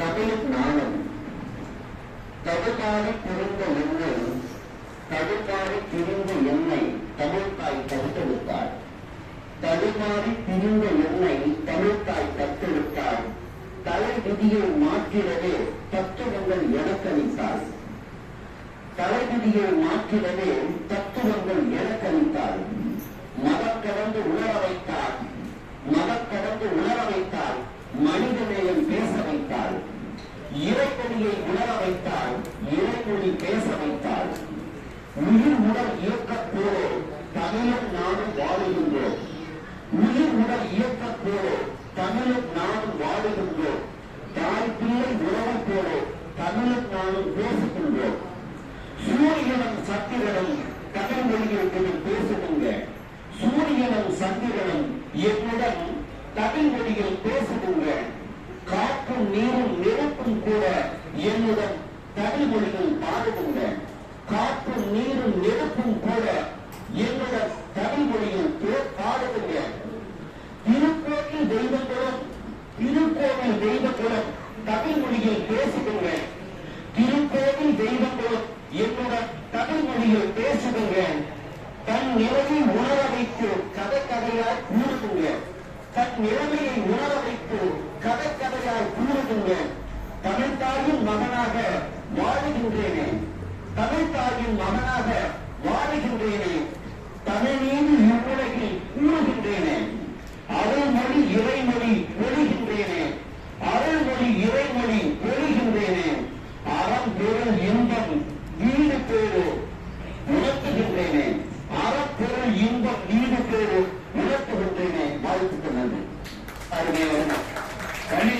தமிழ் ஞானம் தடுமாறி புரிந்த எண்ணெய் தடுமாறி பிரிந்த எண்ணெய் தமிழ்தாய் தடுத்தெடுத்தாள் தடுமாறி பிரிந்த எண்ணெய் தமிழ்தாய் தத்தெடுத்தாள் தலை விதியை மாற்றிடவே தத்துவங்கள் எனக்களித்தாள் தலைவிதியை மாற்றிடவே தத்துவ இறைக்கொடியை உணர வைத்தால் இறைமொழி பேச வைத்தால் உயிர் உடல் இயக்கத்தோடு தமிழும் நானும் வாழுகின்றோம். உயிர் உடல் இயக்கத்தோடு தமிழும் நானும் வாழுகின்றோம். தாய் பிள்ளை உறவத்தோடு தமிழும் நானும் பேசுகின்றோம் சூரியனும் சக்திகளும் தமிழ் மொழியில் கொஞ்சம் பேசுதுங்க சூரியனும் சந்திரனும் என்னுடன் தமிழ் மொழியில் பேசுதுங்க காற்றும் நீரும் காற்றும் கூட என்னுடன் தமிழ் பாடுகின்ற காற்றும் நீரும் நெருப்பும் கூட என்னுடன் தமிழ் பாடுகின்ற. திருக்கோவில் தெய்வங்களும் திருக்கோவில் தெய்வங்களும் தமிழ்மொழியில் பேசுகின்ற. திருக்கோவில் தெய்வங்களும் என்னுடன் தமிழ்மொழியில் பேசுகின்ற. தன் நிலையை உணர வைத்து கதை கதையால் கூறுகின்ற. தன் நிலைமையை உணர வைத்து கதை கதையால் கூறுகின்ற. தாயின் மகனாக வாழுகின்றேனே. தமிழ் தாயின் மகனாக வாழுகின்றேனே. தமிழின் இவ்வுலகில் கூறுகின்றேனே. அருள்மொழி இறைமொழி ஒழுகின்றேனே அருள்மொழி இறைமொழி ஒழுகின்றேனே அறம் பொருள் இன்பம் வீடு பேரு உணர்த்துகின்றேனே. அறப்பொருள் இன்பம் வீடு பேரு உணர்த்துகின்றேனே. வாழ்த்துக்கு நன்றி. அருமையான